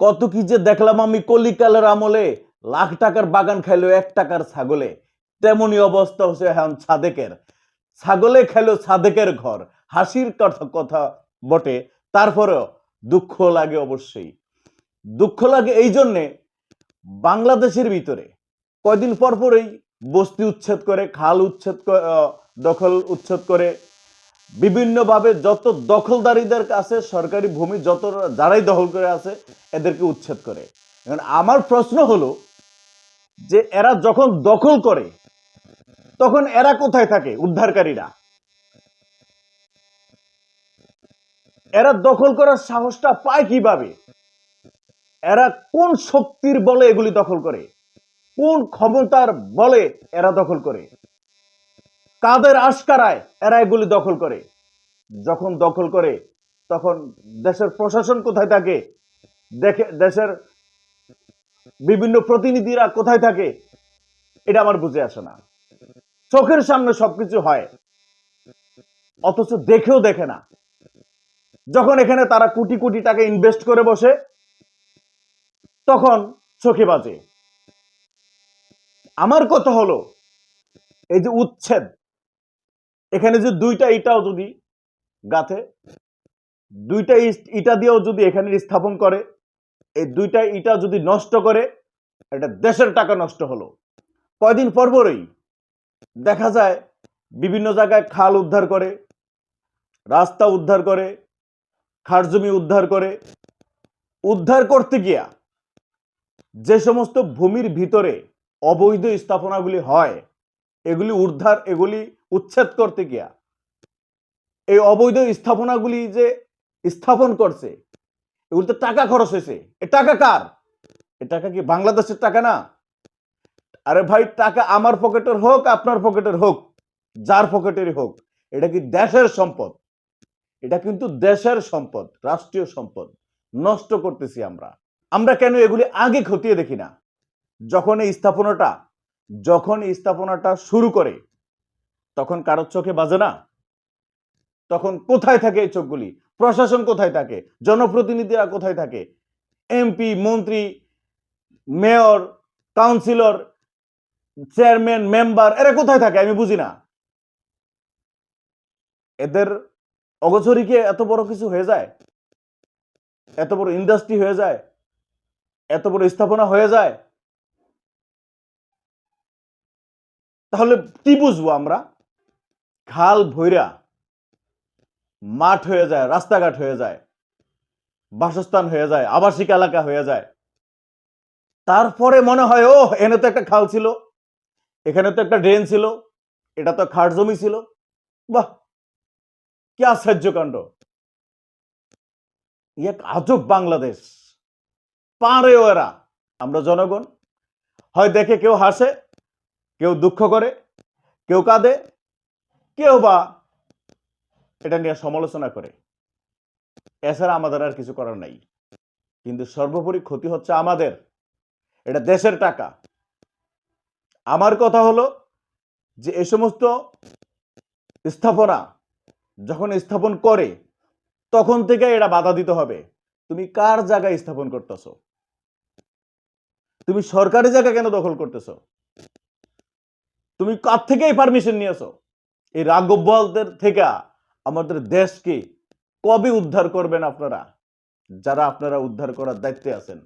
কত কি যে দেখলাম আমি কলিকালের আমলে। লাখ টাকার বাগান খাইলো, এক টাকার ছাগলে। তেমনি অবস্থা হচ্ছে এখন সাদেকের। ছাগলে খাইলো সাদেকের ঘর। হাসির কথা কথা বটে, তারপরেও দুঃখ লাগে অবশ্যই। দুঃখ লাগে এই জন্যে বাংলাদেশের ভিতরে কয়দিন পর পরই বস্তি উচ্ছেদ করে, খাল উচ্ছেদ দখল উচ্ছেদ করে বিভিন্নভাবে যত দখলদারিদের কাছে সরকারি ভূমি যত যারাই দখল করে আছে, এদেরকে উচ্ছেদ করে। এখন আমার প্রশ্ন হলো যে এরা যখন দখল করে, তখন এরা কোথায় থাকে উদ্ধারকারীরা? এরা দখল করার সাহসটা পায় কীভাবে? এরা কোন শক্তির বলে এগুলি দখল করে? কোন ক্ষমতার বলে এরা দখল করে? কাদের আশকারায় এরা এগুলি দখল করে? যখন দখল করে, তখন দেশের প্রশাসন কোথায় থাকে? দেখে, দেশের বিভিন্ন প্রতিনিধিরা কোথায় থাকে? এটা আমার বুঝে আসে না। চোখের সামনে সবকিছু হয়, অথচ দেখেও দেখে না। যখন এখানে তারা কোটি কোটি টাকা ইনভেস্ট করে বসে, তখন চোখে বাজে। আমার কথা হলো, এই যে উচ্ছেদ এখানে যে দুইটা ইটাও যদি গাথে, দুইটা ইটা দিয়েও যদি এখানে স্থাপন করে, এই দুইটা ইটা যদি নষ্ট করে, এটা দেশের টাকা নষ্ট হলো। কয়দিন পর পরই দেখা যায় বিভিন্ন জায়গায় খাল উদ্ধার করে, রাস্তা উদ্ধার করে খাট জমি উদ্ধার করে। উদ্ধার করতে গিয়া যে সমস্ত ভূমির ভিতরে অবৈধ স্থাপনাগুলি হয়, এগুলি উদ্ধার, এগুলি উচ্ছেদ করতে গিয়া এই অবৈধ স্থাপনাগুলি যে স্থাপন করছে এগুলিতে টাকা খরচ হয়েছে। এ টাকা কার? এ টাকা কি বাংলাদেশের টাকা না? আরে ভাই, টাকা আমার পকেটের হোক, আপনার পকেটের হোক, যার পকেটেরই হোক, এটা কি দেশের সম্পদ? এটা কিন্তু দেশের সম্পদ, রাষ্ট্রীয় সম্পদ, নষ্ট করতেছি আমরা। আমরা কেন এগুলি আগে খতিয়ে দেখি না? যখন এই স্থাপনাটা, যখন এই স্থাপনাটা শুরু করে তখন কারোর চোখে বাজে না? তখন কোথায় থাকে এই চোখগুলি? প্রশাসন কোথায় থাকে? জনপ্রতিনিধিরা কোথায় থাকে? এমপি, মন্ত্রী, মেয়র, কাউন্সিলর, চেয়ারম্যান, মেম্বার, এরা কোথায় থাকে? আমি বুঝি না। এদের অগোচরী কি এত বড় কিছু হয়ে যায়? এত বড় ইন্ডাস্ট্রি হয়ে যায়? এত বড় স্থাপনা হয়ে যায়? তাহলে কি বুঝব আমরা? খাল ভৈরা মাঠ হয়ে যায়, রাস্তাঘাট হয়ে যায়, বাসস্থান হয়ে যায়, আবাসিক এলাকা হয়ে যায়। তারপরে মনে হয় ও এনে তো একটা খাল ছিল, এখানে তো একটা ড্রেন ছিল, এটা তো খাট জমি ছিল। বাহ, কি আশ্চর্য কাণ্ড। এক আজব বাংলাদেশ। পারেও এরা আমরা জনগণ। হয় দেখে কেউ হাসে, কেউ দুঃখ করে, কেউ কাঁদে কেউ বা এটা নিয়ে সমালোচনা করে। এছাড়া আমাদের আর কিছু করার নাই। কিন্তু সর্বোপরি ক্ষতি হচ্ছে আমাদের। এটা দেশের টাকা। আমার কথা হলো যে এই সমস্ত স্থাপনা যখন স্থাপন করে, তখন থেকে এটা বাধা দিতে হবে। তুমি কার জায়গায় স্থাপন করতেছ? তুমি সরকারি জায়গা কেন দখল করতেছো? তুমি কার থেকেই পারমিশন নিয়েছো? এই রাগব্বালদের থেকে আমাদের দেশকে কবে উদ্ধার করবেন আপনারা? যারা আপনারা উদ্ধার করার দায়িত্বে আছেন।